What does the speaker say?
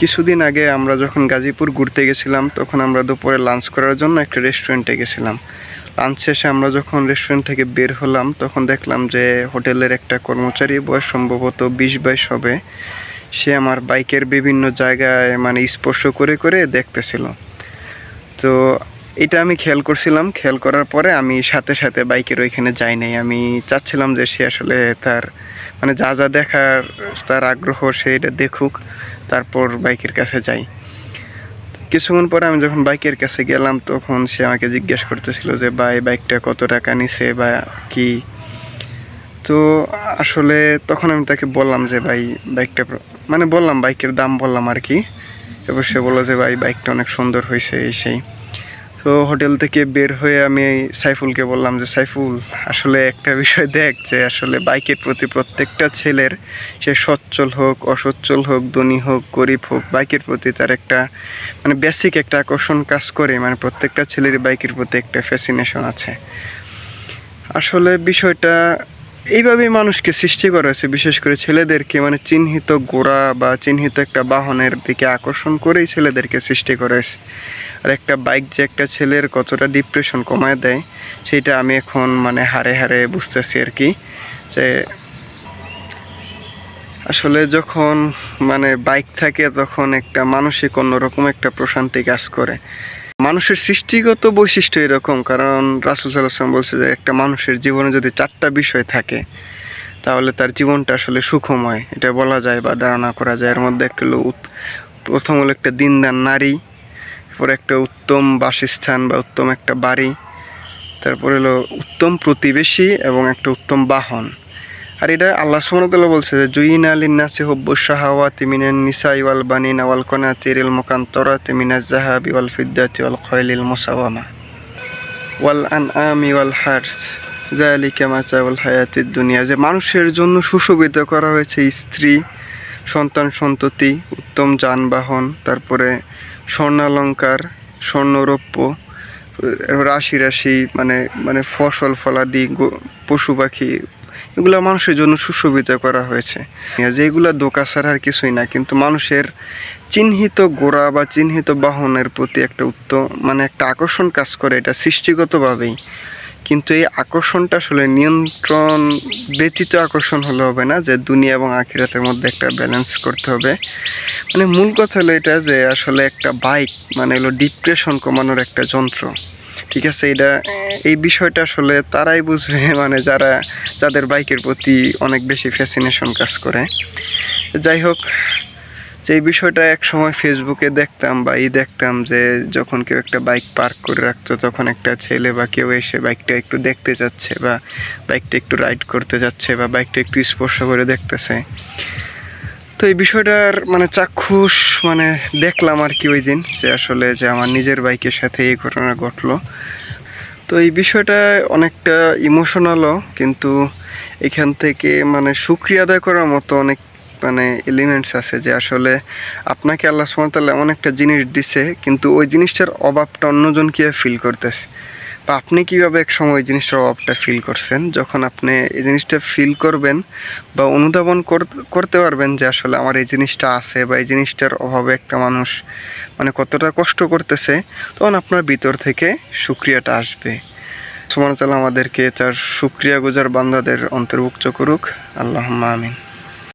কিছুদিন আগে আমরা যখন গাজীপুর ঘুরতে গেছিলাম, তখন আমরা দুপুরে লাঞ্চ করার জন্য একটা রেস্টুরেন্টে গেছিলাম। লাঞ্চ শেষে আমরা যখন রেস্টুরেন্ট থেকে বের হলাম, তখন দেখলাম যে হোটেলের একটা কর্মচারী বয়স সম্ভবত বিশ বাইশ হবে। সে আমার বাইকের বিভিন্ন জায়গায় মানে স্পর্শ করে করে দেখতেছিল। তো এটা আমি খেয়াল করছিলাম। খেয়াল করার পরে আমি সাথে সাথে বাইকের ওইখানে যাই নাই। আমি চাচ্ছিলাম যে সে আসলে তার মানে যা যা দেখার, তার আগ্রহ সে এটা দেখুক, তারপর বাইকের কাছে যাই। কিছুক্ষণ পরে আমি যখন বাইকের কাছে গেলাম, তখন সে আমাকে জিজ্ঞেস করতেছিল যে, ভাই, বাইকটা কত টাকা নিছে বা কি? তো আসলে তখন আমি তাকে বললাম যে, ভাই, বাইকটা মানে বললাম, বাইকের দাম বললাম আর কি। এবার সে বলল যে, ভাই, বাইকটা অনেক সুন্দর হয়েছে এই সেই। তো হোটেল থেকে বের হয়ে আমি সাইফুলকে বললাম যে, সাইফুল, আসলে একটা বিষয় দেখ যে, আসলে বাইকের প্রতি প্রত্যেকটা ছেলের, সে সচ্ছল হোক, অসচ্ছল হোক, ধনী হোক, গরিব হোক, বাইকের প্রতি তার একটা মানে বেসিক একটা আকর্ষণ কাজ করে। মানে প্রত্যেকটা ছেলের বাইকের প্রতি একটা ফ্যাসিনেশন আছে। আসলে বিষয়টা এইভাবেই মানুষকে সৃষ্টি করা হয়েছে, বিশেষ করে ছেলেদেরকে। মানে চিহ্নিত গোড়া বা চিহ্নিত একটা বাহনের দিকে আকর্ষণ করেই ছেলেদেরকে সৃষ্টি করা হয়েছে। আর একটা বাইক যে একটা ছেলের কতটা ডিপ্রেশন কমায় দেয়, সেটা আমি এখন মানে হারে হারে বুঝতেছি আর কি। যে আসলে যখন মানে বাইক থাকে, তখন একটা মানসিক অন্যরকম একটা প্রশান্তি কাজ করে। মানুষের সৃষ্টিগত বৈশিষ্ট্য এরকম, কারণ রাসুল সাল্লাম বলছে যে একটা মানুষের জীবনে যদি চারটা বিষয় থাকে, তাহলে তার জীবনটা আসলে সুখময়। এটা বলা যায় বা ধারণা করা যায়। এর মধ্যে একটা হলো প্রথম হলো একটা দিনদার নারী তারপর একটা উত্তম বাসস্থান বা উত্তম একটা বাড়ি, তারপর হলো উত্তম প্রতিবেশী এবং একটা উত্তম বাহন। আর এটা আল্লাহ সুমনতাল্লাহ বলছে যে, জুইন আলিন নাসি হব্বু শাহাওয়া তিমিনের নিসা ইওয়াল বানিন আওয়াল কনা তিরিল মোকান তরা তিমিনাজ জাহাবি ওয়াল ফিদ্দাতি ওয়াল খয়লিল মোসাওয়ামা ওয়াল আন আম ওয়াল হার্স। জায়ালিকা মাচা ওয়াল হায়াতির দুনিয়া। যে মানুষের জন্য সুশোভিত করা হয়েছে স্ত্রী, সন্তান সন্ততি, উত্তম যানবাহন, তারপরে স্বর্ণালঙ্কার, স্বর্ণরৌপ্য, রাশি রাশি মানে মানে ফসল, ফলাদি পশু পাখি এগুলো মানুষের জন্য সুশোভিত করা হয়েছে। যেগুলো দোকা ছাড়া আর কিছুই না, কিন্তু মানুষের চিহ্নিত গোড়া বা চিহ্নিত বাহনের প্রতি একটা উত্তম মানে একটা আকর্ষণ কাজ করে এটা সৃষ্টিগতভাবেই। কিন্তু এই আকর্ষণটা আসলে নিয়ন্ত্রণ, ব্যতীত আকর্ষণ হলে হবে না, যে দুনিয়া এবং আখিরাতের মধ্যে একটা ব্যালেন্স করতে হবে। মানে মূল কথা হলো এটা যে আসলে একটা বাইক মানে হলো ডিপ্রেশন কমানোর একটা যন্ত্র। ঠিক আছে এটা এই বিষয়টা আসলে তারাই বুঝবে মানে যারা যাদের বাইকের প্রতি অনেক বেশি ফ্যাসিনেশন কাজ করে। যাই হোক যে এই বিষয়টা এক সময় ফেসবুকে দেখতাম বা ই দেখতাম যে যখন কেউ একটা বাইক পার্ক করে রাখতো তখন একটা ছেলে বা কেউ এসে বাইকটা একটু দেখতে যাচ্ছে বা বাইকটা একটু রাইড করতে যাচ্ছে বা বাইকটা একটু স্পর্শ করে দেখতেছে। তো এই বিষয়টার মানে চাক্ষুষ মানে দেখলাম আর কি ওই দিন যে আসলে যে আমার নিজের বাইকের সাথে এই ঘটনা ঘটলো। তো এই বিষয়টা অনেকটা ইমোশনালও কিন্তু এখান থেকে মানে সুক্রিয়া আদায় করার মতো অনেক মানে এলিমেন্টস আছে যে আসলে আপনাকে আল্লাহ সুমতাল্লাহ এমন একটা জিনিস দিছে, কিন্তু ওই জিনিসটার অভাবটা অন্যজন কীভাবে ফিল করতেছে? আপনি কীভাবে এক সময় ওই জিনিসটার অভাবটা ফিল করছেন? যখন আপনি এই জিনিসটা ফিল করবেন বা অনুধাবন কর- করতে পারবেন যে আসলে আমার এই জিনিসটা আছে বা এই জিনিসটার অভাবে একটা মানুষ মানে কতটা কষ্ট করতেছে, তখন আপনার ভিতর থেকে সুক্রিয়াটা আসবে। সুমান আমাদেরকে তার সুক্রিয়া গুজার বান্দাদের অন্তর্ভুক্ত করুক। আল্লাহ আমিন।